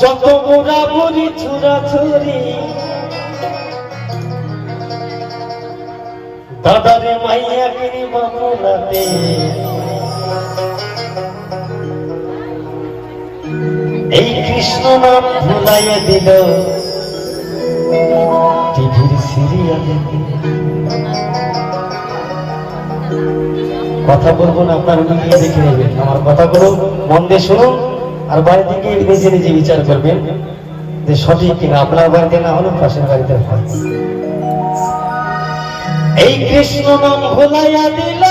যত মোরা বুড়ি ছুরা ছুরি। দাদারে মাইয়া গিরি বাবুলাতে এই কৃষ্ণ নাম ভুলাইয়া দিল। টিভির সিরিয়ালে। কথা বলব না, আপনার দেখে নেবেন। আমার কথাগুলো মন দিয়ে শুনুন। আর বাড়ি থেকে নিজে নিজে বিচার করবেন যে সঠিক কিনা, আপনার বাড়িতে না হলো পাশের বাড়িতে এই কৃষ্ণ নাম ভোলাইয়া দিল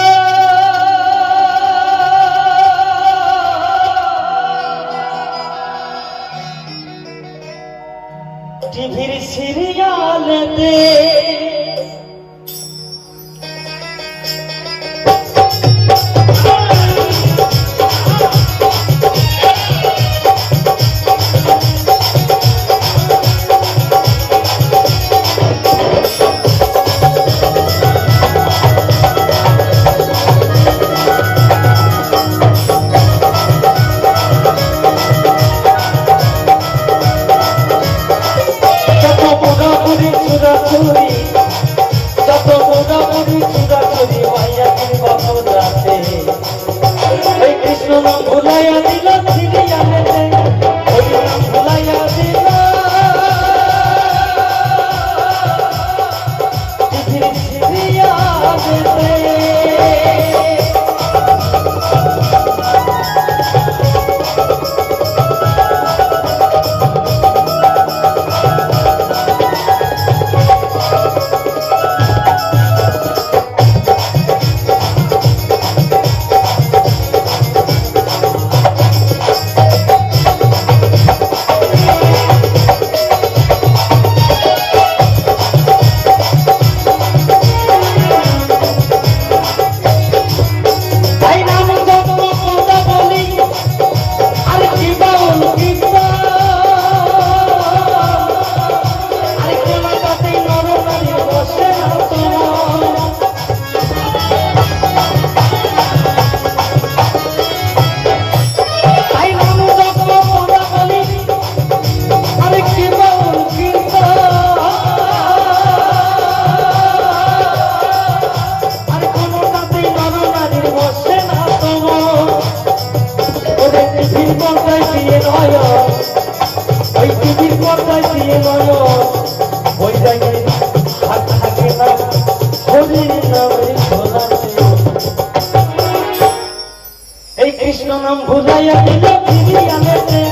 নাম ভুলাইয়া দিল সিরিয়ালেতে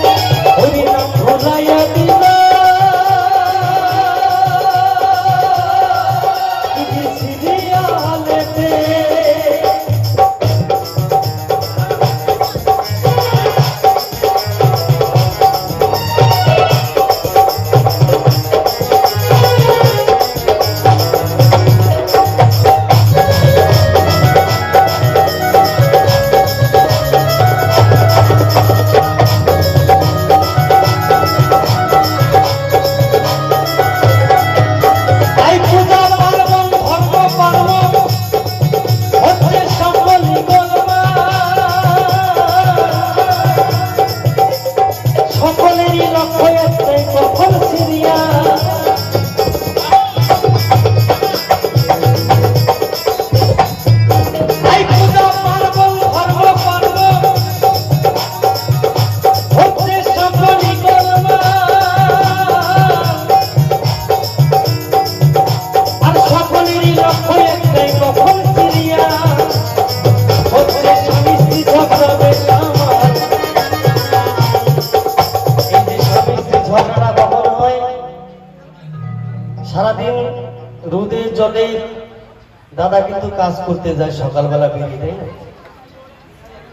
কিন্তু কাজ করতে যায়, সকালবেলা বেরিয়ে তাই না?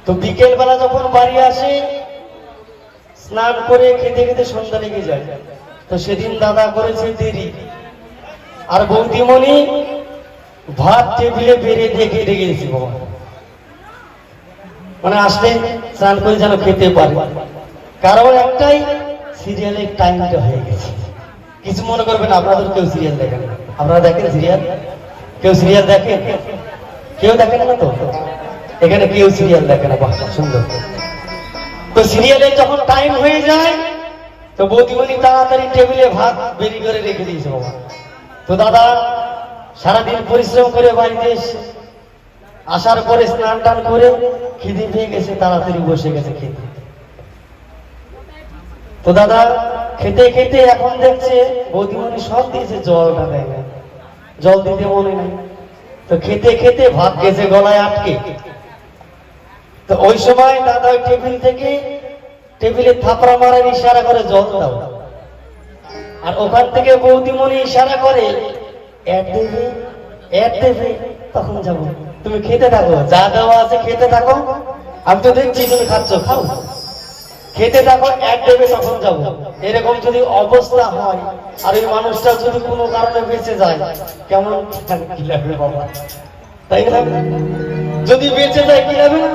তো বিকেল বেলা যখন বাড়ি আসে, স্নান করে খেতে খেতে সন্ধ্যা লেগে যায়। তো সেদিন দাদা করেছে দেরি। আর বৌদিমণি ভাত টেবিলে বেড়ে দেখে রেখে গেছি, বাবা। মানে আসলে স্নান করে যেন খেতে পারে। কারণ একটাই, সিরিয়ালের টাইমটা হয়ে গেছে। কিছু মনে করবেন আপনাদের কেউ সিরিয়াল দেখেন। আপনারা দেখেন সিরিয়াল? কেউ সিরিয়াল দেখে? কেউ দেখে না তো? এখানে কেউ সিরিয়াল দেখে না, বাহ, সুন্দর। তো সিরিয়ালের যখন টাইম হয়ে যায়, তো বৌদিমণি তাড়াতাড়ি টেবিলে ভাত বেরি করে রেখে দিয়েছে বাবা। তো দাদা সারাদিন পরিশ্রম করে বাড়িতে এসে, আসার পরে স্নান টান করে খিদে পেয়ে গেছে, তাড়াতাড়ি বসে গেছে খেতে। তো দাদা খেতে খেতে এখন দেখছে বৌদিমণি সব দিয়েছে, জলটা দেয় না। জল দিতে মনে নাই। তো খেতে খেতে ভাত গেছে গলায় আটকে। তো ওই সময় দাদা ওই টেবিল থেকে টেবিলে থাপড়া মারার ইশারা করে জল দাও। আর ওখান থেকে বৌদিমণি ইশারা করে তখন যাব। তুমি খেতে থাকো, যা দেওয়া আছে খেতে থাকো। আমি তো দেখছি তুমি খাচ্ছ, খাও। খেতে থাকো এক দেবে তখন যাব? এরকম যদি অবস্থা হয়, আর ওই মানুষটা যদি কোনো কারণে বেঁচে যায়, কেমন কি লাগবে বাবা? তাই না? যদি বেঁচে যায়, কি লাগবে?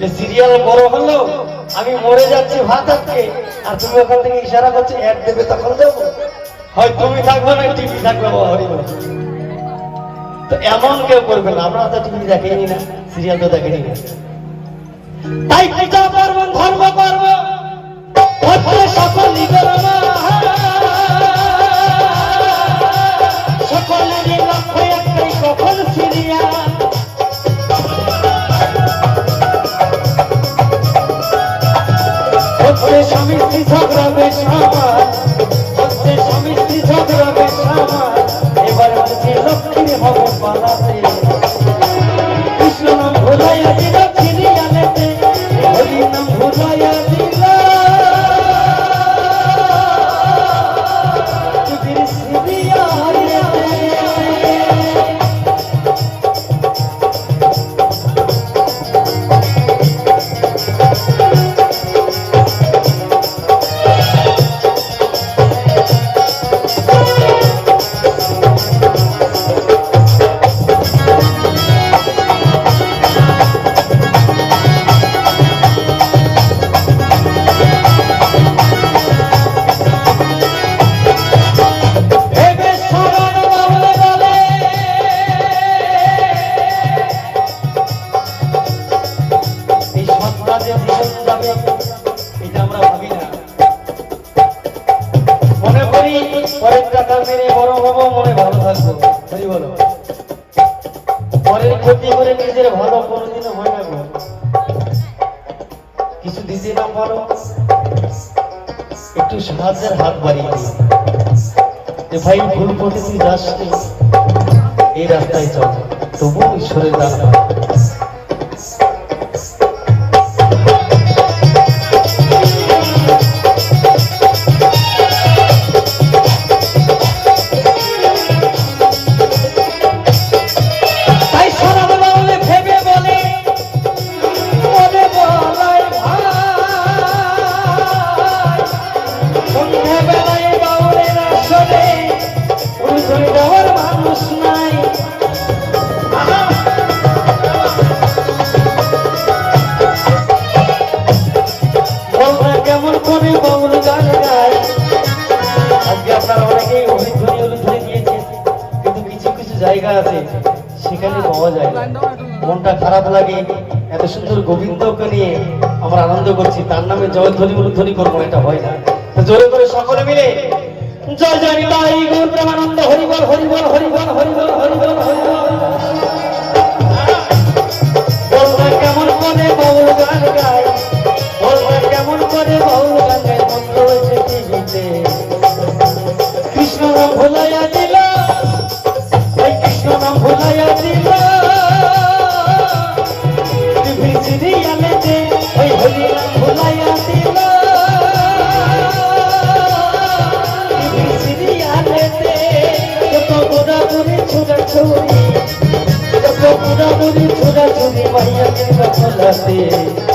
যে সিরিয়াল বড় হলো, আমি মরে যাচ্ছি ভাত আজকে, আর তুমি ওখান থেকে ইশারা করছ অ্যাড দেবে তখন দেবো হয় তুমি থাকবে না, টিভি থাকবে বাবা, হরি তো এমন কেউ করবে না, আমরা তো টিভি দেখেনি না সিরিয়াল তো দেখেনি না। তাই পূজা পার্বণ ধর্ম পার্ব সকল সকলেরই লক্ষ্য একটাই কখন ফিরিয়া? স্বামী ঝগড়া বেশ পরের ক্ষতি করে নিজের ভালো হয় না কিছু দিতে না পারো একটু সাহায্যের হাত বাড়িয়ে যে ভাই ভুল তুই যাস এই রাস্তায় চল। তবু ঈশ্বরের দান জায়গা আছে সেখানে পাওয়া যায় মনটা খারাপ লাগে, এত সুন্দর গোবিন্দকে নিয়ে আমরা আনন্দ করছি, তার নামে জয় ধ্বনি ধ্বনি করব, এটা হয় না। জোরে করে সকলে মিলে, জয় জয় নিতাই হরিবল হরিবল হরিবল হরিবল হরিবল হরিবল। जगते